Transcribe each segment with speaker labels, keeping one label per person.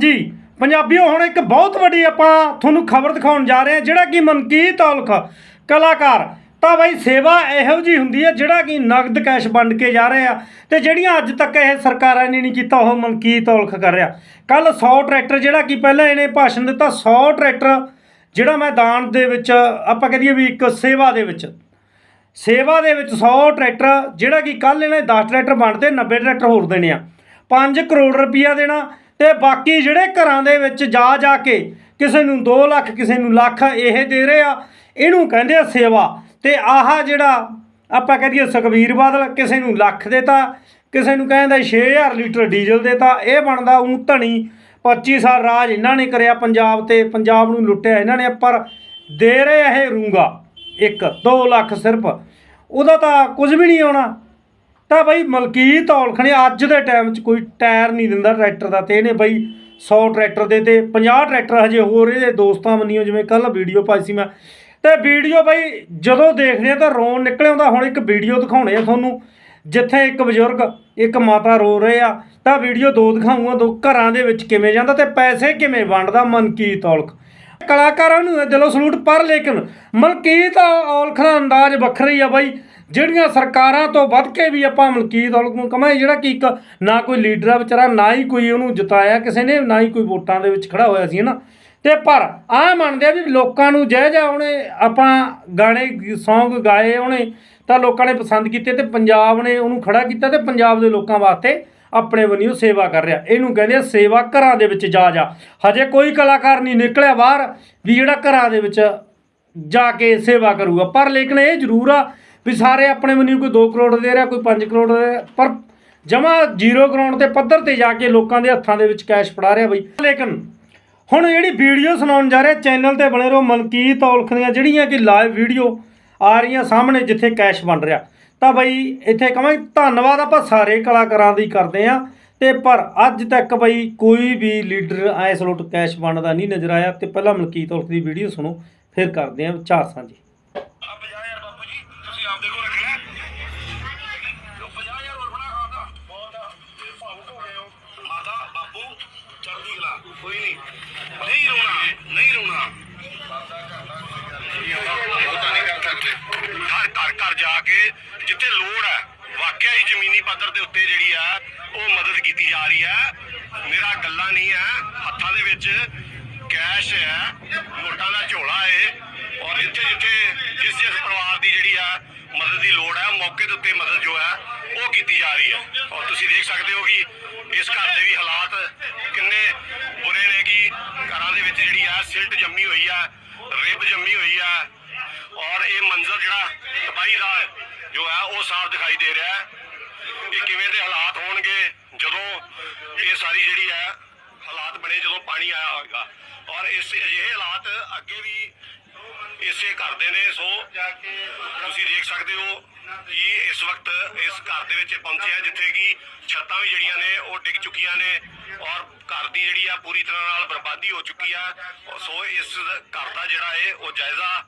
Speaker 1: ਜੀ, ਪੰਜਾਬੀਓ, ਹੁਣ ਇੱਕ ਬਹੁਤ ਵੱਡੀ ਆਪਾਂ ਤੁਹਾਨੂੰ ਖਬਰ ਦਿਖਾਉਣ ਜਾ ਰਹੇ ਹਾਂ, ਜਿਹੜਾ ਕਿ ਮਨਕੀਤ ਔਲਖ, ਕਲਾਕਾਰ। ਤਾਂ ਬਾਈ ਸੇਵਾ ਇਹੋ ਜੀ ਹੁੰਦੀ ਹੈ, ਜਿਹੜਾ ਕਿ ਨਗਦ ਕੈਸ਼ ਵੰਡ ਕੇ ਜਾ ਰਹੇ ਆ, ਤੇ ਜਿਹੜੀਆਂ ਅੱਜ ਤੱਕ ਇਹ ਸਰਕਾਰਾਂ ਨੇ ਨਹੀਂ ਕੀਤਾ, ਉਹ ਮਨਕੀਤ ਔਲਖ ਕਰ ਰਿਹਾ। ਕੱਲ 100 ਟਰੈਕਟਰ, ਜਿਹੜਾ ਕਿ ਪਹਿਲਾਂ ਇਹਨੇ ਭਾਸ਼ਣ ਦਿੱਤਾ 100 ਟਰੈਕਟਰ, ਜਿਹੜਾ ਮੈਂ ਦਾਨ ਦੇ ਵਿੱਚ, ਆਪਾਂ ਕਹਦੀਏ ਵੀ ਇੱਕ ਸੇਵਾ ਦੇ ਵਿੱਚ। ਸੇਵਾ ਦੇ ਵਿੱਚ 100 ਟਰੈਕਟਰ, ਜਿਹੜਾ ਕਿ ਕੱਲ ਇਹਨੇ 10 ਟਰੈਕਟਰ ਵੰਡਦੇ 90 ਟਰੈਕਟਰ ਹੋਰ ਦੇਣੇ ਆ। 5 ਕਰੋੜ ਰੁਪਈਆ ਦੇਣਾ ਤੇ ਬਾਕੀ ਜਿਹੜੇ ਘਰਾਂ ਦੇ ਵਿੱਚ ਜਾ ਜਾ ਕੇ ਕਿਸੇ ਨੂੰ 2 ਲੱਖ, ਕਿਸੇ ਨੂੰ ਲੱਖ ਇਹ ਦੇ ਰਹੇ ਆ, ਇਹਨੂੰ ਕਹਿੰਦੇ ਆ ਸੇਵਾ। ਤੇ ਆਹ ਜਿਹੜਾ ਆਪਾਂ ਕਹਦੀਏ ਸੁਖਬੀਰ ਬਾਦਲ, ਕਿਸੇ ਨੂੰ ਲੱਖ ਦੇਤਾ, ਕਿਸੇ ਨੂੰ ਕਹਿੰਦਾ 6000 ਲੀਟਰ ਡੀਜ਼ਲ ਦੇਤਾ, ਇਹ ਬਣਦਾ ਉਹ ਧਣੀ 25 ਸਾਲ ਰਾਜ ਇਹਨਾਂ ਨੇ ਕਰਿਆ ਪੰਜਾਬ ਤੇ, ਪੰਜਾਬ ਨੂੰ ਲੁੱਟਿਆ ਇਹਨਾਂ ਨੇ, ਪਰ ਦੇ ਰਹੇ ਇਹ ਰੂੰਗਾ, ਇੱਕ 2 ਲੱਖ ਸਿਰਫ। ਉਹਦਾ ਤਾਂ ਕੁਝ ਵੀ ਨਹੀਂ ਆਉਣਾ। ਤਾਂ ਬਈ ਮਲਕੀਤ ਔਲਖ ਨੇ ਅੱਜ ਦੇ ਟਾਈਮ 'ਚ ਕੋਈ ਟਾਇਰ ਨਹੀਂ ਦਿੰਦਾ ਟਰੈਕਟਰ ਦਾ ਤੇ ਇਹਨੇ ਬਈ 100 ਟਰੈਕਟਰ ਦੇ ਤੇ 50 ਟਰੈਕਟਰ ਹਜੇ ਹੋਰ ਇਹਦੇ ਦੋਸਤਾਂ ਮੰਨੀਓ ਜਿਵੇਂ ਕੱਲ ਵੀਡੀਓ ਪਾਈ ਸੀ ਮੈਂ। ਤੇ ਵੀਡੀਓ ਬਈ ਜਦੋਂ ਦੇਖਦੇ ਆ ਤਾਂ ਰੋਣ ਨਿਕਲ ਆਉਂਦਾ। ਹੁਣ ਇੱਕ ਵੀਡੀਓ ਦਿਖਾਉਣੇ ਆ ਤੁਹਾਨੂੰ। ਜਿੱਥੇ ਇੱਕ ਬਜ਼ੁਰਗ, ਇੱਕ ਮਾਤਾ ਰੋ ਰਹੇ ਆ, ਤਾਂ ਵੀਡੀਓ ਦੋ ਦਿਖਾਉਂਗਾ ਦੋ ਘਰਾਂ ਦੇ ਵਿੱਚ ਕਿਵੇਂ ਜਾਂਦਾ ਤੇ ਪੈਸੇ ਕਿਵੇਂ ਵੰਡਦਾ ਮਨਕੀਤ ਔਲਖ। ਕਲਾਕਾਰਾਂ ਨੂੰ ਦਿਲੋਂ ਸਲੂਟ ਪਰ ਲੇਕਿਨ ਮਲਕੀਤ ਔਲਖ ਦਾ ਅੰਦਾਜ਼ ਵੱਖਰਾ ਹੀ ਆ ਬਾਈ। ਜਿਹੜੀਆਂ ਸਰਕਾਰਾਂ ਤੋਂ ਵੱਧ ਕੇ ਵੀ ਆਪਾਂ ਮਲਕੀਤ ਔਲਖ ਨੂੰ ਕਮਾਈ ਜਿਹੜਾ ਕਿ ਇੱਕ ਨਾ ਕੋਈ ਲੀਡਰ ਆ ਵਿਚਾਰਾ, ਨਾ ਹੀ ਕੋਈ ਉਹਨੂੰ ਜਿਤਾਇਆ ਕਿਸੇ ਨੇ, ਨਾ ਹੀ ਕੋਈ ਵੋਟਾਂ ਦੇ ਵਿੱਚ ਖੜਾ ਹੋਇਆ ਸੀ ਨਾ ਤੇ ਪਰ ਆ ਮੰਨਦੇ ਆ ਵੀ ਲੋਕਾਂ ਨੂੰ ਜਿਹੋ ਜਿਹਾ ਉਹਨੇ ਆਪਾਂ ਗਾਣੇ ਸੌਂਗ ਗਾਏ ਉਹਨੇ ਤਾਂ ਲੋਕਾਂ ਨੇ ਪਸੰਦ ਕੀਤੇ ਤੇ ਪੰਜਾਬ ਨੇ ਉਹਨੂੰ ਖੜਾ ਕੀਤਾ ਤੇ ਪੰਜਾਬ ਦੇ ਲੋਕਾਂ ਵਾਸਤੇ ਆਪਣੇ ਵੱਲੋਂ ਸੇਵਾ ਕਰ ਰਿਹਾ। ਇਹਨੂੰ ਕਹਿੰਦੇ ਆ ਸੇਵਾ ਘਰਾਂ ਦੇ ਵਿੱਚ ਜਾ ਜਾ। ਹਜੇ ਕੋਈ ਕਲਾਕਾਰ ਨਹੀਂ ਨਿਕਲਿਆ ਬਾਹਰ ਵੀ ਜਿਹੜਾ ਘਰਾਂ ਦੇ ਵਿੱਚ ਜਾ ਕੇ ਸੇਵਾ ਕਰੂਗਾ। ਪਰ ਲੇਕਿਨ ਇਹ ਜ਼ਰੂਰ ਆ ਵੀ ਸਾਰੇ ਆਪਣੇ ਵੱਲੋਂ ਕੋਈ 2 ਕਰੋੜ ਦੇ ਰਿਹਾ, ਕੋਈ 5 ਕਰੋੜ ਦੇ ਰਿਹਾ, ਪਰ ਜਮਾ ਜ਼ੀਰੋ ਗਰਾਊਂਡ ਤੇ ਪੱਧਰ ਤੇ ਜਾ ਕੇ ਲੋਕਾਂ ਦੇ ਹੱਥਾਂ ਦੇ ਵਿੱਚ ਕੈਸ਼ ਫੜਾ ਰਿਹਾ ਬਈ। ਲੇਕਿਨ ਹੁਣ ਜਿਹੜੀ ਵੀਡੀਓ ਸੁਣਾਉਣ ਜਾ ਰਿਹਾ, ਚੈਨਲ ਤੇ ਬਣੇ ਰਹੋ, ਮਲਕੀਤ ਔਲਖ ਦੀਆਂ ਜਿਹੜੀਆਂ ਕਿ ਲਾਈਵ ਵੀਡੀਓ ਆ ਰਹੀਆਂ ਸਾਹਮਣੇ ਜਿੱਥੇ ਕੈਸ਼ ਬਣ ਰਿਹਾ। ਤਾਂ ਬਈ ਇੱਥੇ ਕਹਾਂ ਧੰਨਵਾਦ ਆਪਾਂ ਸਾਰੇ ਕਲਾਕਾਰਾਂ ਦੀ ਕਰਦੇ ਆ ਤੇ ਪਰ ਅੱਜ ਤੱਕ ਬਈ ਕੋਈ ਵੀ ਲੀਡਰ ਐਸਲੋਟ ਕੈਸ਼ ਬਣਦਾ ਨਹੀਂ ਨਜ਼ਰ ਆਇਆ। ਤੇ ਪਹਿਲਾਂ ਮਲਕੀਤ ਔਲਖ ਦੀ ਵੀਡੀਓ ਸੁਣੋ, ਫਿਰ ਕਰਦੇ ਆ ਵਿਚਾਰ ਸਾਂਝੇ।
Speaker 2: ਉਹ ਮਦਦ ਕੀਤੀ ਜਾ ਰਹੀ ਹੈ। ਮੇਰਾ ਗੱਲਾਂ ਨਹੀਂ ਹੈ। ਹੱਥਾਂ ਦੇ ਵਿੱਚ ਕੈਸ਼ ਹੈ। ਨੋਟਾਂ ਦਾ ਝੋਲਾ ਹੈ। ਔਰ ਇੱਥੇ ਜਿੱਥੇ ਜਿਸ ਜਿਸ ਪਰਿਵਾਰ ਦੀ ਜਿਹੜੀ ਆ ਮਦਦ ਦੀ ਲੋੜ ਹੈ, ਮੌਕੇ ਦੇ ਉੱਤੇ ਮਦਦ ਜੋ ਹੈ, ਉਹ ਕੀਤੀ ਜਾ ਰਹੀ ਹੈ। ਔਰ ਤੁਸੀਂ ਦੇਖ ਸਕਦੇ ਹੋ ਕਿ ਇਸ ਘਰ ਦੇ ਵੀ ਹਾਲਾਤ ਕਿੰਨੇ ਬੁਰੇ ਨੇ ਕਿ ਘਰਾਂ ਦੇ ਵਿੱਚ ਜਿਹੜੀ ਆ ਸਿਲਟ ਜੰਮੀ ਹੋਈ ਆ, ਰਿਬ ਜੰਮੀ ਹੋਈ ਆ। ਔਰ ਇਹ ਮੰਜ਼ਰ ਜਿਹੜਾ ਤਬਾਹੀ ਦਾ ਜੋ ਹੈ, ਉਹ ਸਾਫ਼ ਦਿਖਾਈ ਦੇ ਰਿਹਾ ਹੈ। ਇਹ ਕਿਵੇਂ ਦੇ ਹਾਲਾਤ ਹੋਣਗੇ, ਜਦੋਂ ਇਹ ਸਾਰੀ ਜਿਹੜੀ ਹੈ, ਹਾਲਾਤ ਬਣੇ, ਜਦੋਂ ਪਾਣੀ ਆਇਆ ਹੋਵੇਗਾ। ਔਰ ਇਸ ਅਜਿਹੇ ਹਾਲਾਤ ਅੱਗੇ ਵੀ ਇਸੇ ਘਰ ਨੇ, ਸੋ ਤੁਸੀਂ ਦੇਖ ਸਕਦੇ ਹੋ ਕਿ ਇਸ ਵਕਤ ਇਸ ਘਰ ਦੇ ਵਿੱਚ ਪਹੁੰਚੇ ਆ ਜਿੱਥੇ ਕਿ ਛੱਤਾਂ ਵੀ ਜਿਹੜੀਆਂ ਨੇ, ਉਹ ਡਿੱਗ ਚੁੱਕੀਆਂ ਨੇ ਔਰ ਘਰ ਦੀ ਜਿਹੜੀ ਆ, ਪੂਰੀ ਤਰ੍ਹਾਂ ਨਾਲ ਬਰਬਾਦੀ ਹੋ ਚੁੱਕੀ ਆ। ਸੋ ਇਸ ਘਰ ਦਾ ਜਿਹੜਾ ਹੈ ਉਹ ਜਾਇਜ਼ਾ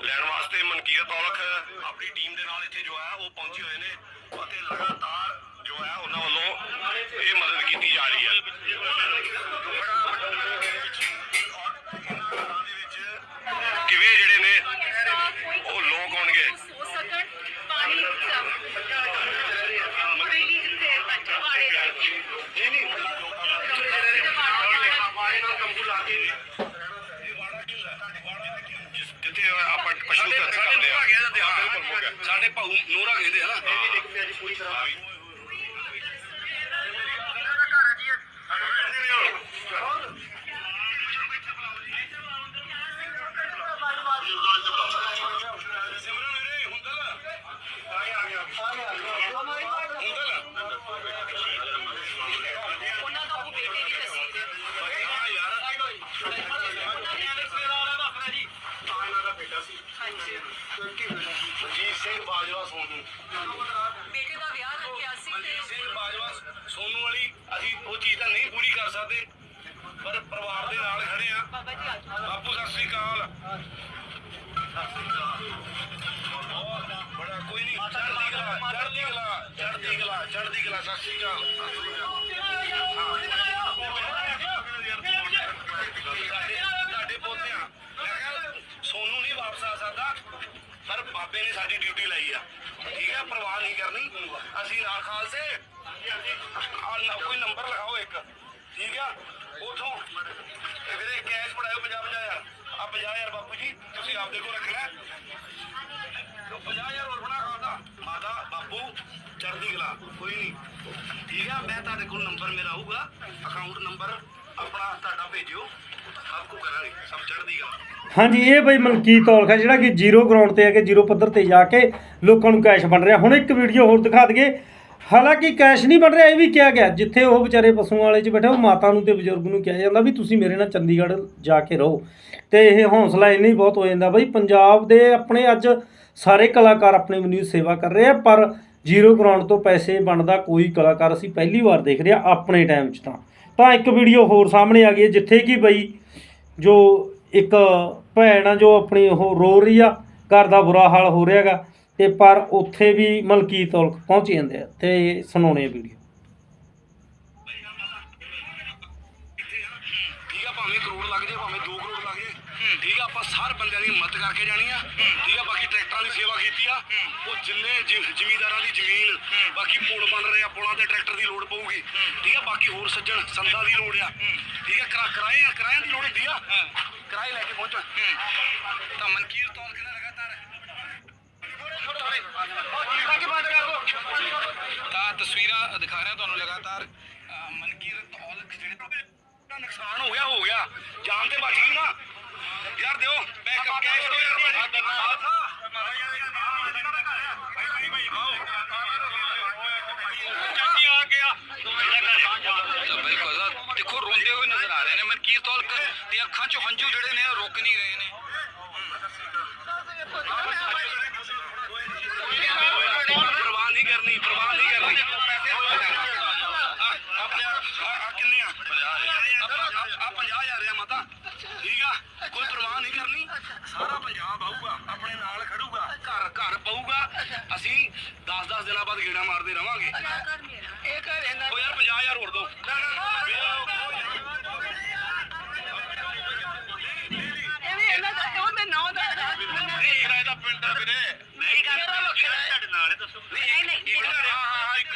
Speaker 2: ਲੈਣ ਵਾਸਤੇ ਮਨਕੀਰਤ ਔਲਖ ਆਪਣੀ ਟੀਮ ਦੇ ਨਾਲ ਇੱਥੇ ਜੋ ਹੈ, ਉਹ ਪਹੁੰਚੇ ਹੋਏ ਨੇ। ਅਤੇ ਲਗਾਤਾਰ ਜੋ ਹੈ ਉਹਨਾਂ ਵੱਲੋਂ ਇਹ ਮਦਦ ਕੀਤੀ ਜਾ ਰਹੀ ਹੈ।
Speaker 3: ਜਿੱਥੇ
Speaker 2: ਆਪਾਂ ਪਸ਼ੂ ਕਰਦੇ ਆ। ਬਿਲਕੁਲ ਸਾਡੇ ਭਾਊ ਨੂਰਾ ਕਹਿੰਦੇ ਆ ਨਾ। ਇਹ ਵੀ ਦੇਖਦੇ ਆ ਜੀ ਪੂਰੀ ਤਰ੍ਹਾਂ। ਜੀ ਸਿੰਘ ਬਾਜਵਾ ਸੋਨੂ।
Speaker 3: ਬੇਟੇ ਦਾ ਵਿਆਹ ਰੱਖਿਆ ਸੀ
Speaker 2: ਮਨਜੀਤ
Speaker 3: ਤੇ
Speaker 2: ਸਿੰਘ ਬਾਜਵਾ ਸੋਨੂ ਵਾਲੀ ਅਸੀਂ ਉਹ ਚੀਜ਼ ਤਾਂ ਨਹੀਂ ਪੂਰੀ ਕਰ ਸਕਦੇ ਪਰ ਪਰਿਵਾਰ ਦੇ ਨਾਲ ਖੜੇ ਆ
Speaker 3: ਬਾਬਾ ਜੀ ਅੱਜ
Speaker 2: ਬਾਪੂ ਸਤਿ ਸ੍ਰੀ ਅਕਾਲ। ਬੜਾ ਕੋਈ ਨਹੀਂ ਚੜ੍ਹਦੀ ਕਲਾ ਚੜ੍ਹਦੀ ਕਲਾ ਚੜ੍ਹਦੀ ਕਲਾ ਚੜ੍ਹਦੀ ਕਲਾ ਸਤਿ ਸ੍ਰੀ ਅਕਾਲ। ਸਤਿ ਸ੍ਰੀ ਅਕਾਲ ਬਾਬੇ ਨੇ ਸਾਡੀ ਡਿਊਟੀ ਲਈ ਆ। ਠੀਕ ਹੈ ਪਰਵਾਹ ਨਹੀਂ ਕਰਨੀ। ਅਸੀਂ ਨਾਲ ਖਾਲਸੇ, ਆ ਕੋਈ ਨੰਬਰ ਲਗਾਓ ਇੱਕ। ਠੀਕ ਆ? ਉਥੋਂ ਵੀਰੇ ਕੈਸ਼ ਪੜਾਇਓ 50000 ਆ 50000 ਬਾਪੂ ਜੀ, ਤੁਸੀਂ ਆਪਦੇ ਕੋਲ ਰੱਖਣਾ। ਲੋ 50000 ਹੋਰ ਬਣਾ ਖਾਦਾ ਮਾਤਾ, ਬਾਪੂ, ਚੜ੍ਹਦੀ ਕਲਾ, ਕੋਈ ਨਹੀਂ। ਠੀਕ ਆ? ਮੈਂ ਤੁਹਾਡੇ ਕੋਲ ਨੰਬਰ ਮੇਰਾ ਆਊਗਾ। ਅਕਾਊਂਟ ਨੰਬਰ ਆਪਣਾ ਤੁਹਾਡਾ ਭੇਜਿਓ।
Speaker 1: ਹਾਂਜੀ, ਇਹ ਬਈ ਮਲਕੀਤ ਔਲਖ ਹੈ, ਜਿਹੜਾ ਕਿ ਜ਼ੀਰੋ ਗਰਾਊਂਡ ਤੇ ਆ ਕੇ ਜ਼ੀਰੋ ਪੱਧਰ ਤੇ ਜਾ ਕੇ ਲੋਕਾਂ ਨੂੰ ਕੈਸ਼ ਬਣ ਰਿਹਾ। ਹੁਣ ਇੱਕ ਵੀਡੀਓ ਹੋਰ ਦਿਖਾ ਦਈਏ। ਹਾਲਾਂਕਿ ਕੈਸ਼ ਨਹੀਂ ਬਣ ਰਿਹਾ, ਇਹ ਵੀ ਕਿਹਾ ਗਿਆ। ਜਿੱਥੇ ਉਹ ਵਿਚਾਰੇ ਪਸ਼ੂਆਂ ਵਾਲੇ 'ਚ ਬੈਠੇ, ਉਹ ਮਾਤਾ ਨੂੰ ਤੇ ਬਜ਼ੁਰਗ ਨੂੰ ਕਿਹਾ ਜਾਂਦਾ ਵੀ ਤੁਸੀਂ ਮੇਰੇ ਨਾਲ ਚੰਡੀਗੜ੍ਹ ਜਾ ਕੇ ਰਹੋ। ਤੇ ਇਹ ਹੌਸਲਾ ਇੰਨਾ ਹੀ ਬਹੁਤ ਹੋ ਜਾਂਦਾ ਬਈ, ਪੰਜਾਬ ਦੇ ਆਪਣੇ ਅੱਜ ਸਾਰੇ ਕਲਾਕਾਰ ਆਪਣੇ ਮਨੀ ਸੇਵਾ ਕਰ ਰਹੇ ਆ, ਪਰ ਜ਼ੀਰੋ ਗਰਾਊਂਡ ਤੋਂ ਪੈਸੇ ਬਣਦਾ ਕੋਈ ਕਲਾਕਾਰ ਅਸੀਂ ਪਹਿਲੀ ਵਾਰ ਦੇਖ ਰਹੇ ਆ, ਆਪਣੇ ਟਾਈਮ 'ਚ ਤਾਂ। ਤਾਂ ਇੱਕ ਵੀਡੀਓ ਹੋਰ ਸਾਹਮਣੇ ਆ ਗਈ ਹੈ, ਜਿੱਥੇ ਕਿ ਬਈ ਜੋ ਇੱਕ ਭੈਣ ਆ, ਜੋ ਆਪਣੀ ਉਹ ਰੋ ਰਹੀ ਆ, ਘਰ ਦਾ ਬੁਰਾ ਹਾਲ ਹੋ ਰਿਹਾਗਾ ਤੇ ਪਰ ਉੱਥੇ ਵੀ ਮਲਕੀਤ ਔਲਖ ਪਹੁੰਚ ਜਾਂਦੇ ਆ ਤੇ ਸੁਣਾਉਣੇ ਆ ਵੀਡੀਓ
Speaker 2: ਠੀਕ ਆ, ਭਾਵੇਂ ਕਰੋੜ ਲੱਗ ਜੇ ਭਾਵੇਂ 2 ਕਰੋੜ ਲੱਗ ਜੇ ਠੀਕ ਆ, ਆਪਾਂ ਸਾਰੇ ਬੰਦਿਆਂ ਦੀ ਮਦਦ ਕਰਕੇ ਜਾਣੀ ਆ, ਠੀਕ ਆ, ਬਾਕੀ ਟਰੈਕਟਰਾਂ ਦੀ ਸੇਵਾ ਕੀਤੀ ਆ, ਉਹ ਜਿੰਨੇ ਜ਼ਿਮੀਂਦਾਰਾਂ ਦੀ ਜ਼ਮੀਨ, ਬਾਕੀ ਪੁਲ ਬਣ ਰਹੇ ਆ, ਪੁਲਾਂ ਤੇ ਟਰੈਕਟਰ ਦੀ ਲੋੜ ਪਊਗੀ, ਠੀਕ ਆ, ਬਾਕੀ ਹੋਰ ਸੱਜਣ ਸੰਦਾਂ ਦੀ ਲੋੜ ਆ ਕਰਾ ਕਿਰਾਏ ਆ ਕਿਰਾਏ ਦੀ ਲੋੜ ਹੁੰਦੀ ਆ ਕਿਰਾਏ ਲੈ ਕੇ ਪਹੁੰਚੋ ਤਾਂ ਮਨਕੀਰ ਤੌਰ ਕਿਹਨਾਂ ਲਗਾਤਾਰ
Speaker 4: ਤਾਂ ਤਸਵੀਰਾਂ ਦਿਖਾ ਰਿਹਾ ਤੁਹਾਨੂੰ ਲਗਾਤਾਰ ਅਹ ਮਨਕੀਰਤ ਜਿਹੜੇ
Speaker 2: ਦਾ ਨੁਕਸਾਨ ਹੋ ਗਿਆ ਹੋ ਗਿਆ ਜਾਨ ਤੇ ਬਚ ਗਈ ਨਾ ਯਾਰ ਦਿਓ ਬੈਕਅਪ ਕੈਸ਼ ਦਿਓ ਯਾਰ ਚਾਚੀ ਆ ਗਿਆ
Speaker 4: ਤਾਂ ਬਿਲਕੁਲ ਤਾਂ ਦੇਖੋ ਰੋਂਦੇ ਹੋਏ ਨੇ ਮਨਕੀਰਤ ਔਲਖ ਦੀ ਅੱਖਾਂ 'ਚੋਂ ਹੰਝੂ ਜਿਹੜੇ ਨੇ ਉਹ ਰੁਕ ਨਹੀਂ ਰਹੇ ਨੇ
Speaker 2: ਪਰਵਾਹ ਨਹੀਂ ਕਰਨੀ ਪਰਵਾਹ ਨਹੀਂ ਕਰਨੀ ਆ ਕਿੰਨੇ ਆ 50 ਆ 50000 ਆ ਮਾਤਾ ਠੀਕ ਆ ਕੋਈ ਪਰਵਾਹ ਨਹੀਂ ਕਰਨੀ ਸਾਰਾ ਪੰਜਾਬ ਆਊਗਾ ਆਪਣੇ ਨਾਲ ਖੜੂਗਾ ਘਰ ਘਰ ਪਊਗਾ ਅਸੀਂ 10-10 ਦਿਨਾਂ ਬਾਅਦ ਗੇੜਾ ਮਾਰਦੇ ਰਵਾਂਗੇ
Speaker 3: ਇਹ ਘਰ ਇਹਨਾਂ
Speaker 2: ਉਹ ਯਾਰ 50000 ਹੋਰ ਦੋ
Speaker 3: ਇਹ ਵੀ
Speaker 2: ਇਹਦਾ ਇਹਦਾ ਪਿੰਡ ਆ ਵੀਰੇ
Speaker 3: ਮੇਰੀ ਗੱਲ
Speaker 2: ਕਿਹੜਾ ਵੱਖਰਾ ਹੈ? ਤੁਹਾਡੇ ਨਾਲ ਹੈ ਦੱਸੋ
Speaker 3: ਨਹੀਂ ਨਹੀਂ
Speaker 2: ਇੱਕ ਹਾਂ ਹਾਂ ਇੱਕ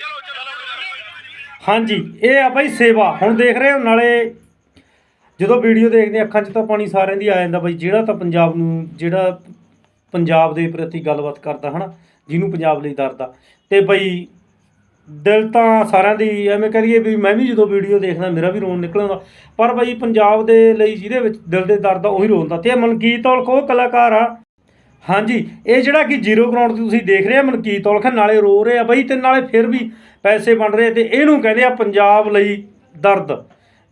Speaker 2: ਚਲੋ ਚਲੋ ਚਲੋ
Speaker 1: ਹਾਂਜੀ ਇਹ ਆ ਬਾਈ ਸੇਵਾ ਹੁਣ ਦੇਖ ਰਹੇ ਹੋ ਨਾਲੇ ਜਦੋਂ ਵੀਡੀਓ ਦੇਖਦੇ ਹਾਂ, ਅੱਖਾਂ 'ਚ ਤਾਂ ਪਾਣੀ ਸਾਰਿਆਂ ਦੀ ਆ ਜਾਂਦਾ ਬਾਈ ਜਿਹੜਾ ਤਾਂ ਪੰਜਾਬ ਨੂੰ ਜਿਹੜਾ ਪੰਜਾਬ ਦੇ ਪ੍ਰਤੀ ਗੱਲਬਾਤ ਕਰਦਾ ਹਨਾ ਜਿਹਨੂੰ ਪੰਜਾਬ ਲਈ ਦਰਦ ਤੇ ਬਈ ਦਿਲ ਤਾਂ ਸਾਰਿਆਂ ਦੀ ਐਵੇਂ ਕਰੀਏ ਵੀ ਮੈਂ ਵੀ ਜਦੋਂ ਵੀਡੀਓ ਦੇਖਦਾ, ਮੇਰਾ ਵੀ ਰੋਣ ਨਿਕਲ ਆਉਂਦਾ। ਪਰ ਬਈ ਪੰਜਾਬ ਦੇ ਲਈ ਜਿਹਦੇ ਵਿੱਚ ਦਿਲ ਦੇ ਦਰਦ ਆ, ਉਹੀ ਰੋਂਦਾ ਤੇ ਇਹ ਮਨਕੀਤ ਔਲਖ, ਉਹ ਕਲਾਕਾਰ ਆ। ਹਾਂਜੀ, ਇਹ ਜਿਹੜਾ ਕਿ ਜ਼ੀਰੋ ਗਰਾਊਂਡ ਤੇ ਤੁਸੀਂ ਦੇਖ ਰਹੇ ਆ, ਮਨਕੀਤ ਔਲਖ, ਨਾਲੇ ਰੋ ਰਹੇ ਆ ਬਈ ਤੇ ਨਾਲੇ ਫਿਰ ਵੀ ਪੈਸੇ ਬਣ ਰਹੇ ਤੇ ਇਹਨੂੰ ਕਹਿੰਦੇ ਆ ਪੰਜਾਬ ਲਈ ਦਰਦ।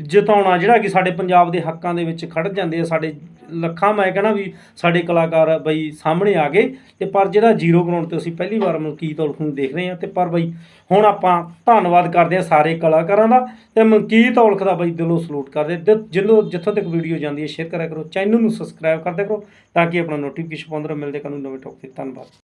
Speaker 1: ਜਿਤਾਉਣਾ, ਜਿਹੜਾ ਕਿ ਸਾਡੇ ਪੰਜਾਬ ਦੇ ਹੱਕਾਂ ਦੇ ਵਿੱਚ ਖੜ ਜਾਂਦੇ ਆ, ਸਾਡੇ ਲੱਖਾਂ ਮੈਂ ਕਹਿਣਾ ਵੀ ਸਾਡੇ ਕਲਾਕਾਰ ਬਈ ਸਾਹਮਣੇ ਆ ਗਏ ਤੇ ਪਰ ਜਿਹੜਾ ਜ਼ੀਰੋ ਗਰਾਊਂਡ ਤੇ ਅਸੀਂ ਪਹਿਲੀ ਵਾਰ ਮਨਕੀਤ ਔਲਖ ਨੂੰ ਦੇਖ ਰਹੇ ਹਾਂ ਤੇ ਪਰ ਬਈ ਹੁਣ ਆਪਾਂ ਧੰਨਵਾਦ ਕਰਦੇ ਹਾਂ ਸਾਰੇ ਕਲਾਕਾਰਾਂ ਦਾ ਤੇ ਮਨਕੀਤ ਔਲਖ ਦਾ ਬਈ ਦਿਲੋਂ ਸਲੂਟ ਕਰਦੇ ਦਿ- ਜਿੱਥੋਂ ਜਿੱਥੋਂ ਤੱਕ ਵੀਡੀਓ ਜਾਂਦੀ ਹੈ ਸ਼ੇਅਰ ਕਰਿਆ ਕਰੋ ਚੈਨਲ ਨੂੰ ਸਬਸਕ੍ਰਾਈਬ ਕਰਦੇ ਕਰੋ ਤਾਂ ਕਿ ਆਪਣਾ ਨੋਟੀਫਿਕੇਸ਼ਨ ਪਾਉਂਦੇ ਰਹੋ। ਮਿਲਦੇ ਕਾਨੂੰ ਨਵੇਂ ਟੌਪਿਕ ਤੇ। ਧੰਨਵਾਦ।